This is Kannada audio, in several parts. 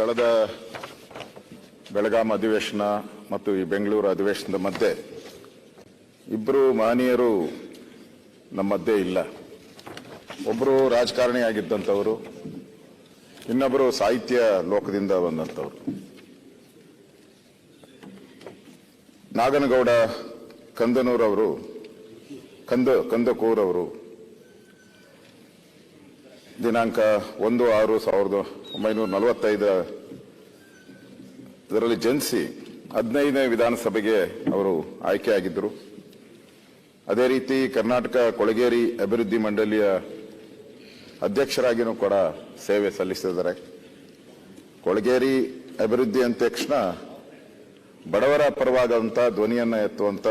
ಕಳೆದ ಬೆಳಗಾಂ ಅಧಿವೇಶನ ಮತ್ತು ಈ ಬೆಂಗಳೂರು ಅಧಿವೇಶನದ ಮಧ್ಯೆ ಇಬ್ಬರು ಮಹನೀಯರು ನಮ್ಮ ಮಧ್ಯೆ ಇಲ್ಲ. ಒಬ್ಬರು ರಾಜಕಾರಣಿ ಆಗಿದ್ದಂಥವರು ಇನ್ನೊಬ್ಬರು ಸಾಹಿತ್ಯ ಲೋಕದಿಂದ ಬಂದಂಥವ್ರು. ನಾಗನಗೌಡ ಕಂದನೂರವರು, ಕಂದ, ಕಂದಕೂರವರು ದಿನಾಂಕ ಒಂದು ಆರು ಸಾವಿರದ ಒಂಬೈನೂರ ನಲವತ್ತೈದರಲ್ಲಿ ಜನಿಸಿ ಹದಿನೈದನೇ ವಿಧಾನಸಭೆಗೆ ಅವರು ಆಯ್ಕೆಯಾಗಿದ್ದರು. ಅದೇ ರೀತಿ ಕರ್ನಾಟಕ ಕೊಳಗೇರಿ ಅಭಿವೃದ್ಧಿ ಮಂಡಳಿಯ ಅಧ್ಯಕ್ಷರಾಗಿಯೂ ಕೂಡ ಸೇವೆ ಸಲ್ಲಿಸಿದ್ದಾರೆ. ಕೊಳಗೇರಿ ಅಭಿವೃದ್ಧಿ ಅಂದ ತಕ್ಷಣ ಬಡವರ ಪರವಾದಂಥ ಧ್ವನಿಯನ್ನು ಎತ್ತುವಂಥ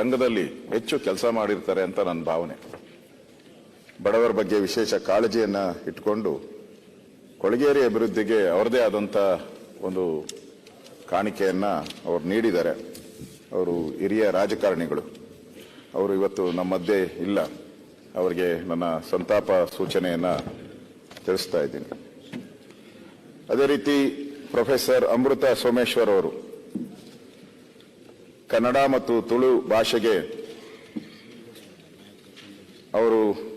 ರಂಗದಲ್ಲಿ ಹೆಚ್ಚು ಕೆಲಸ ಮಾಡಿರ್ತಾರೆ ಅಂತ ನನ್ನ ಭಾವನೆ. ಬಡವರ ಬಗ್ಗೆ ವಿಶೇಷ ಕಾಳಜಿಯನ್ನ ಇಟ್ಕೊಂಡು ಕೊಳಗೇರಿ ಅಭಿವೃದ್ಧಿಗೆ ಅವರದೇ ಆದಂಥ ಒಂದು ಕಾಣಿಕೆಯನ್ನ ಅವರು ನೀಡಿದ್ದಾರೆ. ಅವರು ಹಿರಿಯ ರಾಜಕಾರಣಿಗಳು. ಅವರು ಇವತ್ತು ನಮ್ಮ ಇಲ್ಲ. ಅವರಿಗೆ ನನ್ನ ಸಂತಾಪ ಸೂಚನೆಯನ್ನ ತಿಳಿಸ್ತಾ ಇದ್ದೀನಿ. ಅದೇ ರೀತಿ ಪ್ರೊಫೆಸರ್ ಅಮೃತ ಸೋಮೇಶ್ವರ್ ಅವರು ಕನ್ನಡ ಮತ್ತು ತುಳು ಭಾಷೆಗೆ ಅವರು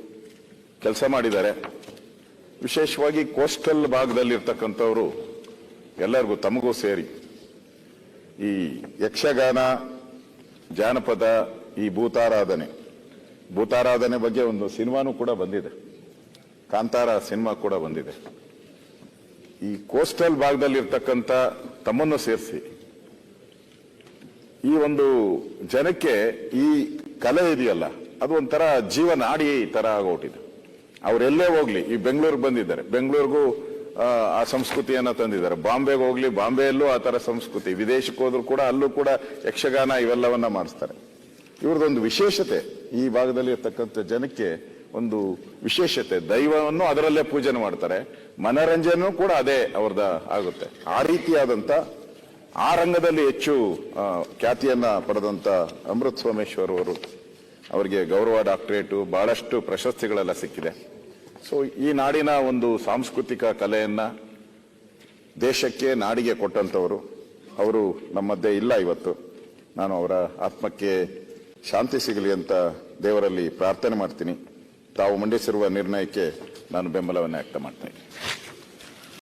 ಕೆಲಸ ಮಾಡಿದ್ದಾರೆ. ವಿಶೇಷವಾಗಿ ಕೋಸ್ಟಲ್ ಭಾಗದಲ್ಲಿರ್ತಕ್ಕಂಥವರು ಎಲ್ಲರಿಗೂ ತಮಗೂ ಸೇರಿ ಈ ಯಕ್ಷಗಾನ, ಜಾನಪದ, ಈ ಭೂತಾರಾಧನೆ. ಭೂತಾರಾಧನೆ ಬಗ್ಗೆ ಒಂದು ಸಿನಿಮಾನೂ ಕೂಡ ಬಂದಿದೆ. ಕಾಂತಾರ ಸಿನಿಮಾ ಕೂಡ ಬಂದಿದೆ. ಈ ಕೋಸ್ಟಲ್ ಭಾಗದಲ್ಲಿರ್ತಕ್ಕಂಥ ತಮ್ಮನ್ನು ಸೇರಿಸಿ, ಈ ಒಂದು ಜನಕ್ಕೆ ಈ ಕಲೆ ಇದೆಯಲ್ಲ, ಅದು ಒಂಥರ ಜೀವನಾಡಿ ತರ ಆಗೋಟಿದೆ ಅವರೆಲ್ಲೇ ಹೋಗ್ಲಿ ಈ ಬೆಂಗಳೂರಿಗೆ ಬಂದಿದ್ದಾರೆ. ಬೆಂಗಳೂರಿಗೂ ಆ, ಸಂಸ್ಕೃತಿಯನ್ನ ತಂದಿದ್ದಾರೆ. ಬಾಂಬೆಗೆ ಹೋಗ್ಲಿ ಬಾಂಬೆಯಲ್ಲೂ ಆ ತರ ಸಂಸ್ಕೃತಿ. ವಿದೇಶಕ್ಕೆ ಹೋದ್ರು ಕೂಡ ಅಲ್ಲೂ ಕೂಡ ಯಕ್ಷಗಾನ ಇವೆಲ್ಲವನ್ನ ಮಾಡಿಸ್ತಾರೆ. ಇವ್ರದೊಂದು ವಿಶೇಷತೆ ಈ ಭಾಗದಲ್ಲಿ ಇರ್ತಕ್ಕಂಥ ಜನಕ್ಕೆ ಒಂದು ವಿಶೇಷತೆ. ದೈವವನ್ನು ಅದರಲ್ಲೇ ಪೂಜನೆ ಮಾಡ್ತಾರೆ. ಮನರಂಜನೆ ಕೂಡ ಅದೇ ಅವ್ರದ ಆಗುತ್ತೆ. ಆ ರೀತಿಯಾದಂತ ಆ ರಂಗದಲ್ಲಿ ಹೆಚ್ಚು ಖ್ಯಾತಿಯನ್ನ ಪಡೆದಂತ ಅಮೃತ್ ಸೋಮೇಶ್ವರ್ ಅವರು ಅವರಿಗೆ ಗೌರವ ಡಾಕ್ಟರೇಟು ಬಹಳಷ್ಟು ಪ್ರಶಸ್ತಿಗಳೆಲ್ಲ ಸಿಕ್ಕಿದೆ. ಸೊ ಈ ನಾಡಿನ ಒಂದು ಸಾಂಸ್ಕೃತಿಕ ಕಲೆಯನ್ನ ದೇಶಕ್ಕೆ ನಾಡಿಗೆ ಕೊಟ್ಟಂಥವರು, ಅವರು ನಮ್ಮ ಮಧ್ಯೆ ಇಲ್ಲ ಇವತ್ತು. ನಾನು ಅವರ ಆತ್ಮಕ್ಕೆ ಶಾಂತಿ ಸಿಗಲಿ ಅಂತ ದೇವರಲ್ಲಿ ಪ್ರಾರ್ಥನೆ ಮಾಡ್ತೀನಿ. ತಾವು ಮಂಡಿಸಿರುವ ನಿರ್ಣಯಕ್ಕೆ ನಾನು ಬೆಂಬಲವನ್ನು ವ್ಯಕ್ತ ಮಾಡ್ತೇನೆ